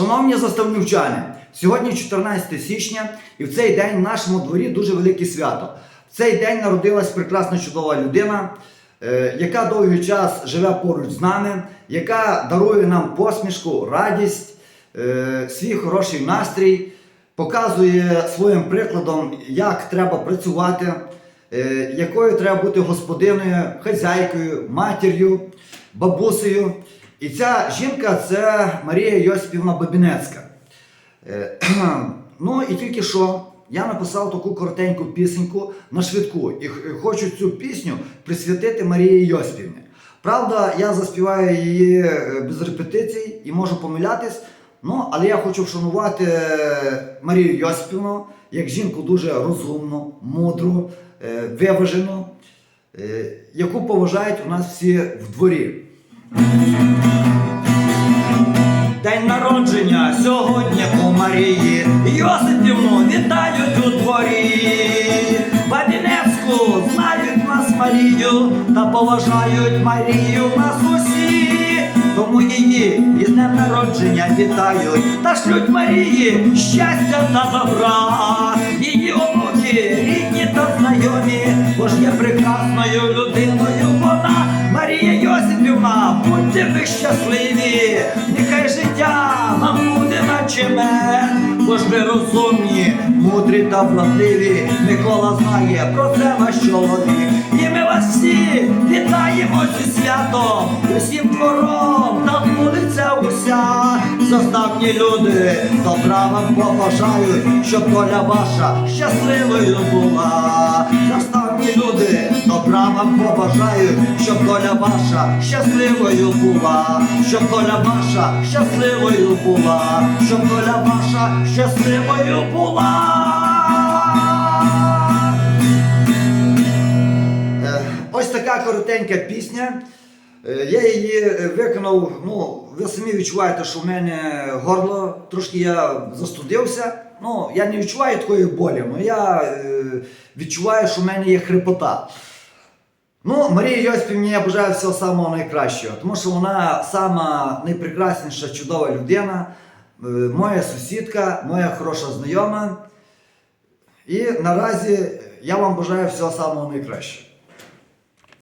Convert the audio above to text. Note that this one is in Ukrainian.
Шановні заставнівчани, сьогодні 14 січня, і в цей день в нашому дворі дуже велике свято. В цей день народилась прекрасна чудова людина, е, яка довгий час живе поруч з нами, яка дарує нам посмішку, радість, е, свій хороший настрій, показує своїм прикладом, як треба працювати, е, якою треба бути господиною, хазяйкою, матір'ю, бабусею. І ця жінка це Марія Йосипівна Бабінецька. Е, Ну і тільки що я написав таку коротеньку пісеньку на швидку і хочу цю пісню присвятити Марії Йосипівні. Правда, я заспіваю її е, без репетицій і можу помилятись. Ну, але я хочу вшанувати е, Марію Йосипівну як жінку дуже розумну, мудру, виважену, яку поважають у нас всі в дворі. День народження сьогодні у Марії. Йосипівну вітають у дворі. Бабінецьку знають нас Марію та поважають Марію нас усі. Тому її із днем народження вітають та шлють Марії щастя та добра. Будьте ви щасливі, нехай життя вам буде наче мед, бо ж ви розумні, мудрі та вродливі. Микола знає про це ваш чоловік. І ми вас всі вітаємо зі святом, усім Заставні люди, добра вам побажають, щоб доля ваша щасливою була. Заставні люди, добра вам побажають, щоб доля ваша щасливою була, щоб доля ваша щасливою була, щоб доля ваша щасливою була. Ось така коротенька пісня. Е, Я її е, виконав, ну, ви самі відчуваєте, що в мене горло, трошки я застудився. Ну, я не відчуваю такої болі, але я е, відчуваю, що в мене є хрипота. Ну, Марії Йосипівні я бажаю всього самого найкращого, тому що вона сама найпрекрасніша, чудова людина, е, моя сусідка, моя хороша знайома. І наразі я вам бажаю всього самого найкращого.